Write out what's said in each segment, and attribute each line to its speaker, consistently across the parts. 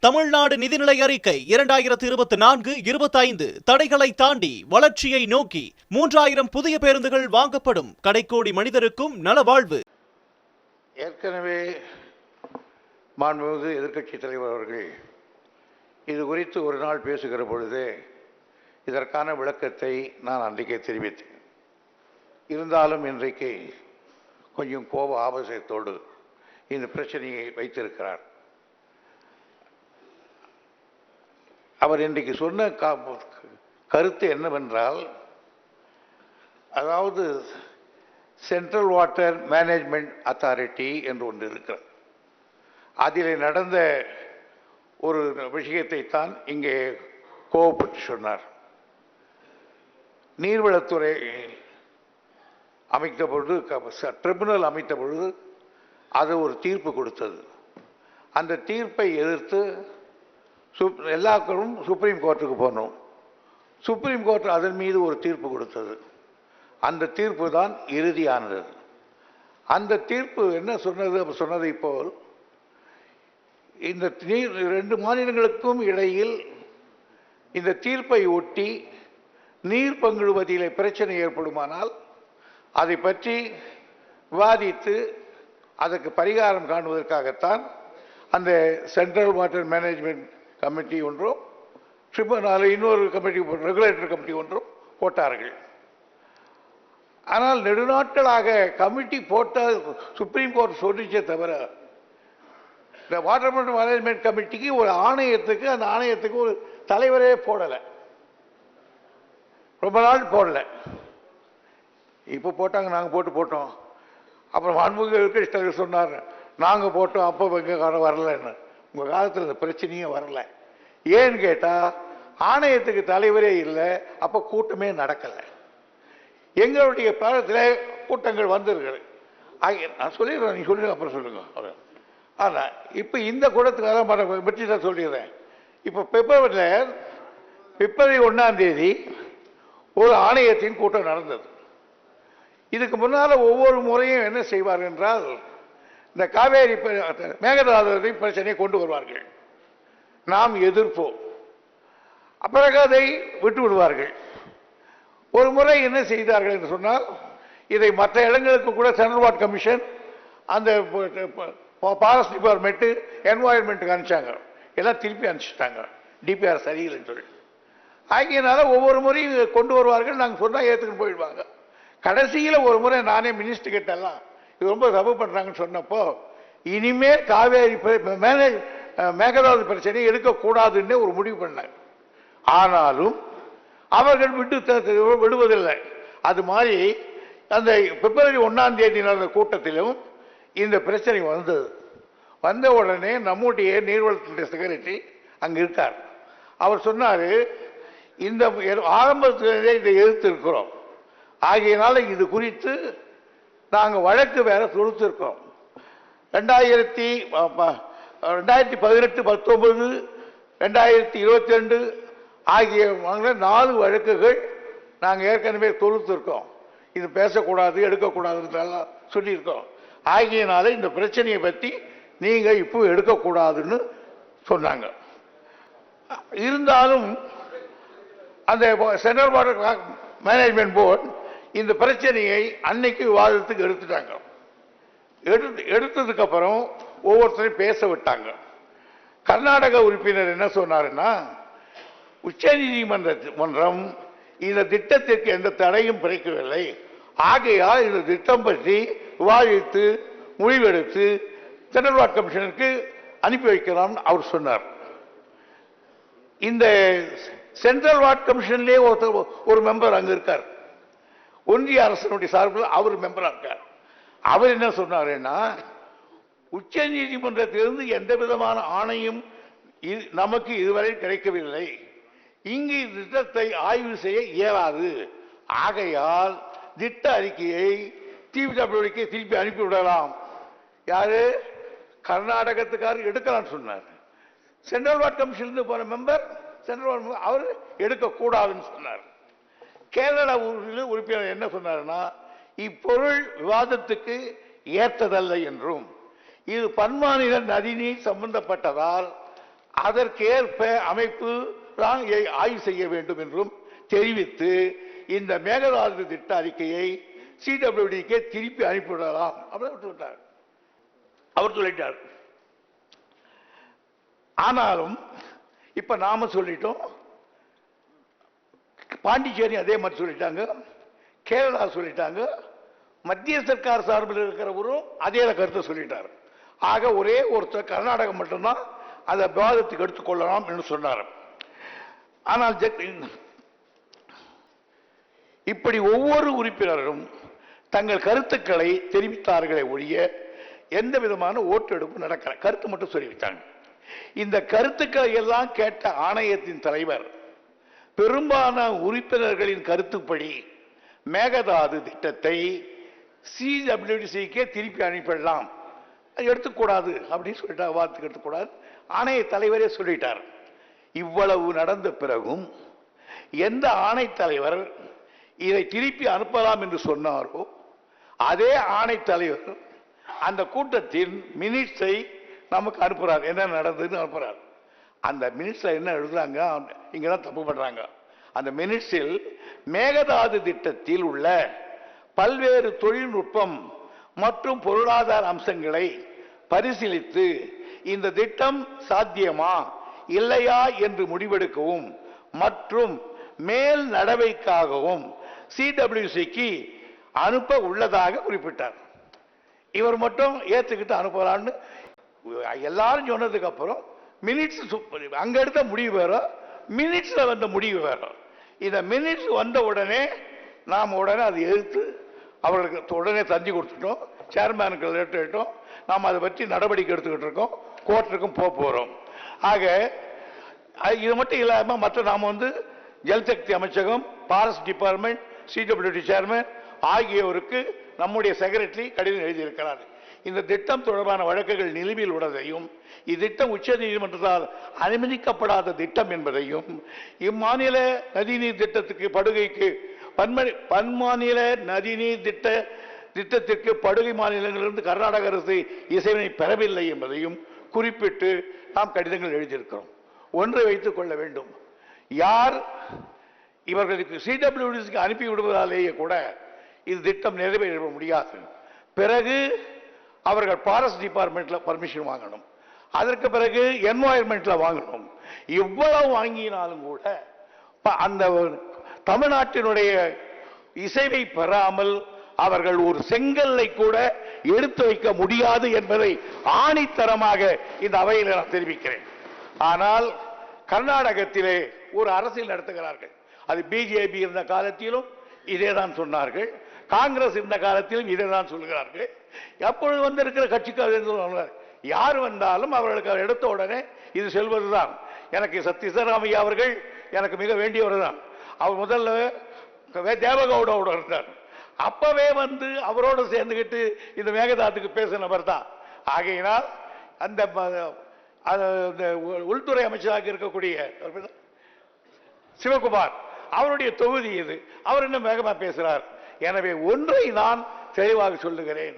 Speaker 1: தமிழ்நாடு நிதிநிலை அறிக்கை இரண்டாயிரத்து இருபத்தி நான்கு இருபத்தைந்து தடைகளை தாண்டி வளர்ச்சியை நோக்கி மூன்றாயிரம் புதிய பேருந்துகள் வாங்கப்படும். கடைக்கோடி மனிதருக்கும் நலவாழ்வு.
Speaker 2: ஏற்கனவே மாண்புமிகு எதிர்க்கட்சித் தலைவர் அவர்கள் இது குறித்து ஒரு நாள் பேசுகிற பொழுது இதற்கான விளக்கத்தை நான் அன்றைக்கே தெரிவித்தேன். இருந்தாலும் இன்றைக்கு கொஞ்சம் கோப ஆபாசத்தோடு இந்த பிரச்சனையை வைத்திருக்கிறார். அவர் இன்றைக்கு சொன்ன கா- கருத்து என்னவென்றால் அதாவது சென்ட்ரல் வாட்டர் மேனேஜ்மெண்ட் அத்தாரிட்டி என்று ஒன்று இருக்கிறது. அதில் நடந்த ஒரு விஷயத்தை தான் இங்கே கோவப்பட்டு சொன்னார். நீர்வளத்துறை அமைத்த பொழுது ட்ரிபுனல் அமைத்த பொழுது அது ஒரு தீர்ப்பு கொடுத்தது. அந்த தீர்ப்பை எதிர்த்து சுப் எல்லாக்களும் சுப்ரீம் கோர்ட்டுக்கு போனோம் சுப்ரீம் கோர்ட் அதன் மீது ஒரு தீர்ப்பு கொடுத்தது. அந்த தீர்ப்பு தான் இறுதியானது. அந்த தீர்ப்பு என்ன சொன்னது? அப்ப சொன்னதை போல் இந்த நீர் ரெண்டு மாநிலங்களுக்கும் இடையில் இந்த தீர்ப்பை ஒட்டி நீர் பங்கிடுவதில் பிரச்சனை ஏற்படுமானால் அதை பற்றி விவாதித்து அதற்கு பரிகாரம் காணுவதற்காகத்தான் அந்த சென்ட்ரல் வாட்டர் மேனேஜ்மெண்ட் கமிட்டி ஒன்றும் ட்ரிபுனல் இன்னொரு கமிட்டி ரெகுலேட்டர் கமிட்டி ஒன்றும் போட்டார்கள். ஆனால் நெடுநாட்களாக கமிட்டி போட்ட சுப்ரீம் கோர்ட் சொல்லிச்சே தவிர இந்த வாட்டர் மேனேஜ்மெண்ட் கமிட்டிக்கு ஒரு ஆணையத்துக்கு அந்த ஆணையத்துக்கு ஒரு தலைவரே போடலை. ரொம்ப நாள் போடலை. இப்போ போட்டாங்க நாங்கள் போட்டு போட்டோம். அப்புறம் அன்புக்கு இருக்க சொன்னார். நாங்கள் போட்டோம் அப்போ எங்கள் காலம் வரலன்னு. உங்கள் காலத்தில் இந்த பிரச்சனையே வரல. ஏன்னு கேட்டால் ஆணையத்துக்கு தலைவரே இல்லை அப்போ கூட்டமே நடக்கலை. எங்களுடைய காலத்தில் கூட்டங்கள் வந்திருக்குது ஆகிய நான் சொல்லிடுறேன் நீ சொல்லுங்க அப்புறம் சொல்லுங்க. ஆனால் இப்போ இந்த கூட்டத்துக்காக மற பற்றி தான் சொல்லிடுறேன். இப்போ பிப்ரவரியில் பிப்ரவரி ஒன்றாம் தேதி ஒரு ஆணையத்தின் கூட்டம் நடந்தது. இதுக்கு முன்னால் ஒவ்வொரு முறையும் என்ன செய்வார் என்றால் இந்த காவேரி ப- பிரச்சனையை கொண்டு வருவார்கள். நாம் எதிர்ப்போம். அப்புறம் அதை விட்டு விடுவார்கள். ஒரு முறை என்ன செய்தார்கள் என்று சொன்னால் இதை மற்ற இடங்களுக்கு கூட சென்ட்ரல் வார்ட் கமிஷன் அந்த ஃபாரஸ்ட் டிபார்ட்மெண்ட்டு என்வாயன்மெண்ட்டுக்கு அனுப்பிச்சாங்க. எல்லாம் திருப்பி அனுப்பிச்சிட்டாங்க. டிபிஆர் சரியில்லைன்னு சொல்லி ஆகியனால ஒவ்வொரு முறையும் கொண்டு வருவார்கள். நாங்கள் சொன்னால் ஏற்றுக்கிட்டு போயிடுவாங்க. கடைசியில் ஒரு முறை நானே மினிஸ்டர் கிட்டெல்லாம் இது ரொம்ப தப்பு பண்ணுறாங்கன்னு சொன்னப்போ இனிமேல் காவேரி மேனேஜ் மேகதாது பிரச்சனை எடுக்கக்கூடாதுன்னு ஒரு முடிவு பண்ணாங்க. ஆனாலும் அவர்கள் விட்டு விடுவதில்லை. அது மாதிரி அந்த பிப்ரவரி ஒன்றாம் தேதி நடந்த கூட்டத்திலும் இந்த பிரச்சனை வந்தது. வந்த உடனே நம்முடைய நீர்வளத்துறை செக்ரட்டரி அங்கே இருக்கார். அவர் சொன்னார் இந்த ஆரம்பத்திலே இதை எதிர்த்து இருக்கிறோம் ஆகையினால இது குறித்து நாங்கள் வழக்கு வேற தொடுத்திருக்கோம் ரெண்டாயிரத்தி ரெண்டாயிரத்தி பதினெட்டு பத்தொன்பது ரெண்டாயிரத்தி இருபத்தி ரெண்டு ஆகிய நாலு வழக்குகள் நாங்கள் ஏற்கனவே தொடுத்திருக்கோம் இது பேசக்கூடாது எடுக்கக்கூடாதுன்றெல்லாம் சொல்லியிருக்கோம். ஆகியனால இந்த பிரச்சனையை பற்றி நீங்கள் இப்போ எடுக்கக்கூடாதுன்னு சொன்னாங்க. இருந்தாலும் அந்த சென்ட்ரல் வாட்டர் மேனேஜ்மெண்ட் போர்டு இந்த பிரச்சனையை அன்னைக்கு விவாதத்துக்கு எடுத்துட்டாங்க. எடுத்து எடுத்ததுக்கு அப்புறம் ஒவ்வொருத்தரையும் பேச விட்டாங்க. கர்நாடக உறுப்பினர் என்ன சொன்னாருன்னா உச்சநீதிமன்ற மன்றம் இந்த திட்டத்திற்கு எந்த தடையும் பிறக்கவில்லை. ஆகையால் இந்த திட்டம் பற்றி விவாதித்து முடிவெடுத்து சென்ட்ரல் கமிஷனுக்கு அனுப்பி வைக்கலாம்னு அவர் சொன்னார். இந்த சென்ட்ரல் வார்ட் கமிஷன்லேயே ஒருத்தர் ஒரு மெம்பர் அங்கே இருக்கார். ஒன்றிய அரசனுடைய சார்பில் அவர் மெம்பராக இருக்கார். அவர் என்ன சொன்னாருன்னா உச்ச நீதிமன்றத்திலிருந்து எந்த விதமான ஆணையும் நமக்கு இதுவரை கிடைக்கவில்லை. இங்கு திட்டத்தை ஆய்வு செய்ய இயலாது. ஆகையால் திட்ட அறிக்கையை டிபிடபிள்யூடிக்கு திருப்பி அனுப்பிவிடலாம் யாரு? கர்நாடகத்துக்காரர் எடுக்கலாம்னு சொன்னார். சென்ட்ரல் வார்ட் கமிஷன் போன மெம்பர் சென்ட்ரல் வாட் அவர் எடுக்கக்கூடாதுன்னு சொன்னார். கேரளா உறுப்பினர் உறுப்பினர் என்ன சொன்னார்னா இப்பொருள் விவாதத்துக்கு ஏற்றதல்ல என்றும் இது பன்மாநில நதிநீர் சம்பந்தப்பட்டதால் அதற்கேற்ப அமைப்பு தான் ஆய்வு செய்ய வேண்டும் என்றும் தெரிவித்து இந்த மேகதாது திட்ட அறிக்கையை சிடபிள்யூடிக்கே திருப்பி அனுப்பிவிடலாம். அப்படின்னு சொல்லிட்டார். அவர் சொல்லிட்டார். ஆனாலும் இப்ப நாம சொல்லிட்டோம் பாண்டிச்சேரி அதே மாதிரி சொல்லிட்டாங்க கேரளா சொல்லிட்டாங்க மத்திய சர்க்கார் சார்பில் இருக்கிறவரும் அதே கருத்தை சொல்லிட்டார். ஆக ஒரே ஒருத்தர் கர்நாடகம் மட்டும்தான் அதை விவாதத்துக்கு எடுத்துக்கொள்ளலாம் என்று சொன்னார். ஆனால் இப்படி ஒவ்வொரு உறுப்பினரும் தங்கள் கருத்துக்களை தெரிவித்தார்களே ஒழிய எந்த விதமான ஓட்டெடுப்பு நடக்கல. கருத்து மட்டும் சொல்லிவிட்டாங்க. இந்த கருத்துக்களை எல்லாம் கேட்ட ஆணையத்தின் தலைவர் பெரும்பாலான உறுப்பினர்களின் கருத்துப்படி மேகதாது திட்டத்தை சிடபிள்யூடிசிக்கே திருப்பி அனுப்பிடலாம். எடுத்துக்கூடாது அப்படின்னு சொல்லிட்டார் வார்த்தைக்கு எடுத்துக்கூடாது. ஆணைய தலைவரே சொல்லிட்டார். இவ்வளவு நடந்த பிறகும் எந்த ஆணைத்தலைவர் இதை திருப்பி அனுப்பலாம் என்று சொன்னாரோ அதே ஆணைத்தலைவர் அந்த கூட்டத்தின் மினிட்ஸை நமக்கு அனுப்புகிறார் என்ன நடந்ததுன்னு அனுப்புகிறார் அந்த மினிட்ஸில் என்ன எழுதுறாங்க? இங்கே தான் தப்பு பண்ணுறாங்க அந்த மினிட்ஸில் மேகதாது திட்டத்தில் உள்ள பல்வேறு தொழில்நுட்பம் மற்றும் பொருளாதார அம்சங்களை பரிசீலித்து இந்த திட்டம் சாத்தியமா இல்லையா என்று முடிவெடுக்கவும் மற்றும் மேல் நடவடிக்கைக்காகவும் சிடபிள்யூசிக்கு அனுப்ப உள்ளதாக குறிப்பிட்டார். இவர் மட்டும் ஏற்றுக்கிட்டு அனுப்பலான்னு எல்லாரும் சொன்னதுக்கு அப்புறம் மினிட்ஸ் அங்க எடுத்த முடிவு வேற மினிட்ஸ்ல வந்த முடிவு வேற. இந்த மினிட்ஸ் வந்த உடனே நாம் உடனே அதை எதிர்த்து அவர்களுக்கு உடனே தந்தி கொடுத்துட்டோம் சேர்மேனுக்கு லெட்டர் இட்டோம் நாம் அதை பற்றி நடவடிக்கை எடுத்துக்கிட்டு இருக்கோம் கோர்ட்டுக்கும் போக போகிறோம் ஆக இது மட்டும் இல்லாமல் மற்ற நாம் வந்து ஜல்சக்தி அமைச்சகம் பாரஸ்ட் டிபார்ட்மெண்ட் சிடபிள்யூடி சேர்மன் ஆகியோருக்கு நம்முடைய செக்ரட்டரி கடிதம் எழுதியிருக்கிறார். இந்த திட்டம் தொடர்பான வழக்குகள் நிலுவையில் உள்ளதையும் இத்திட்டம் உச்ச நீதிமன்றத்தால் அனுமதிக்கப்படாத திட்டம் என்பதையும் இம்மாநில நதிநீர் திட்டத்துக்கு படுகைக்கு பன்மணி பன்மாநில நதிநீர் திட்ட திட்டத்திற்கு படுகை மாநிலங்களிலிருந்து கர்நாடக அரசு இசைவினை பெறவில்லை என்பதையும் குறிப்பிட்டு நாம் கடிதங்கள் எழுதியிருக்கிறோம். ஒன்றை வைத்துக் கொள்ள வேண்டும். யார் இவர்களுக்கு சிடபிள்யூடிசிக்கு அனுப்பி விடுவதாலேயே கூட இது திட்டம் நிறைவேற முடியாது. பிறகு அவர்கள் ஃபாரஸ்ட் டிபார்ட்மெண்ட்ல பர்மிஷன் வாங்கணும். அதற்கு பிறகு என்வாயர்மெண்ட்ல வாங்கணும். இவ்வளவு வாங்கினாலும் கூட ப- அந்த தமிழ்நாட்டினுடைய இசைவை பெறாமல் அவர்கள் ஒரு செங்கல்லை கூட எடுத்து வைக்க முடியாது என்பதை ஆணித்தரமாக இந்த அவையில் நான் தெரிவிக்கிறேன். ஆனால் கர்நாடகத்திலே ஒரு அரசியல் நடத்துகிறார்கள். அது பிஜேபி இருந்த காலத்திலும் இதே தான் சொன்னார்கள். காங்கிரஸ் இருந்த காலத்திலும் இதை தான் சொல்கிறார்கள் எப்பொழுது வந்திருக்கிற கட்சிக்காரர் யார் வந்தாலும் அவர்களுக்கு அவர் எடுத்த உடனே இது செல்வதுதான். எனக்கு சத்யசராமையா அவர்கள் எனக்கு மிக வேண்டியவர் தான் அவர் முதல்ல தேவகவுடோட இருந்தார். அப்பவே வந்து அவரோடு சேர்ந்துக்கிட்டு இந்த மேகதாத்துக்கு பேசின நபர் தான் ஆகையினால் அந்த உள்துறை அமைச்சராக இருக்கக்கூடிய சிவகுமார். அவருடைய தொகுதி இது. அவர் இன்னும் வேகமாக பேசுகிறார் எனவே ஒன்றை நான் தெளிவாக சொல்லுகிறேன்.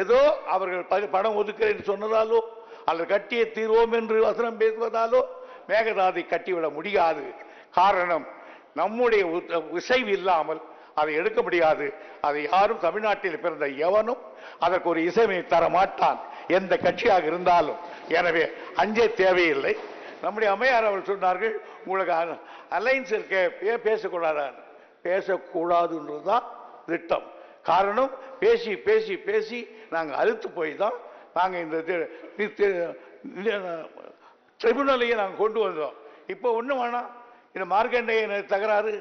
Speaker 2: ஏதோ அவர்கள் பணம் ஒதுக்கிறேன் சொன்னதாலோ அல்லது கட்டிய தீர்வோம் என்று வசனம் பேசுவதாலோ மேகதாதை கட்டிவிட முடியாது. காரணம் நம்முடைய இசைவு இல்லாமல் அதை எடுக்க முடியாது. அதை யாரும் தமிழ்நாட்டில் பிறந்த எவனும் அதற்கு ஒரு இசைமை தர மாட்டான். எந்த கட்சியாக இருந்தாலும். எனவே அஞ்சே தேவையில்லை. நம்முடைய அம்மையார் அவர்கள் சொன்னார்கள் உங்களுக்கு அலைன்ஸ் இருக்க பேசக்கூடாதான் பேசக்கூடாதான்னு. பேசக்கூடாதுன்றதுதான் திட்டம். காரணம் பேசி பேசி பேசி நாங்கள் அழுத்து போய் தான் நாங்கள் இந்த தி- ட்ரிபுனலையே நாங்கள் கொண்டு வந்தோம். இப்போ ஒன்றும் வேணாம் இந்த மார்க்கண்டேய தகராறு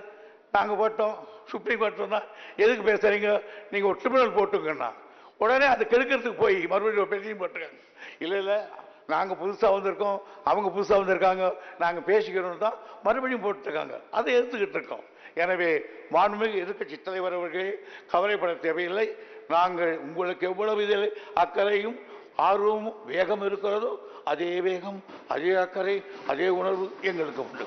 Speaker 2: நாங்கள் போட்டோம் சுப்ரீம் கோர்ட் சொன்னா எதுக்கு பேசுறீங்க? நீங்கள் ஒரு ட்ரிபுனல் போட்டுங்கன்னா உடனே அது கெடுக்கிறதுக்கு போய் மறுபடியும் ஒரு போட்டுருக்காங்க இல்லை இல்லை நாங்கள் புதுசாக வந்திருக்கோம் அவங்க புதுசாக வந்திருக்காங்க நாங்கள் பேசிக்கிறோம் தான் மறுபடியும் போட்டுருக்காங்க அதை எடுத்துக்கிட்டு இருக்கோம். எனவே மாண்புமிகு எதிர்க்கட்சி தலைவர் அவர்களே கவலைப்பட தேவையில்லை. நாங்கள் உங்களுக்கு எவ்வளவு இதில் அக்கறையும் ஆர்வமும் வேகம் இருக்கிறதோ அதே வேகம் அதே அக்கறை அதே உணர்வு எங்களுக்கு உண்டு.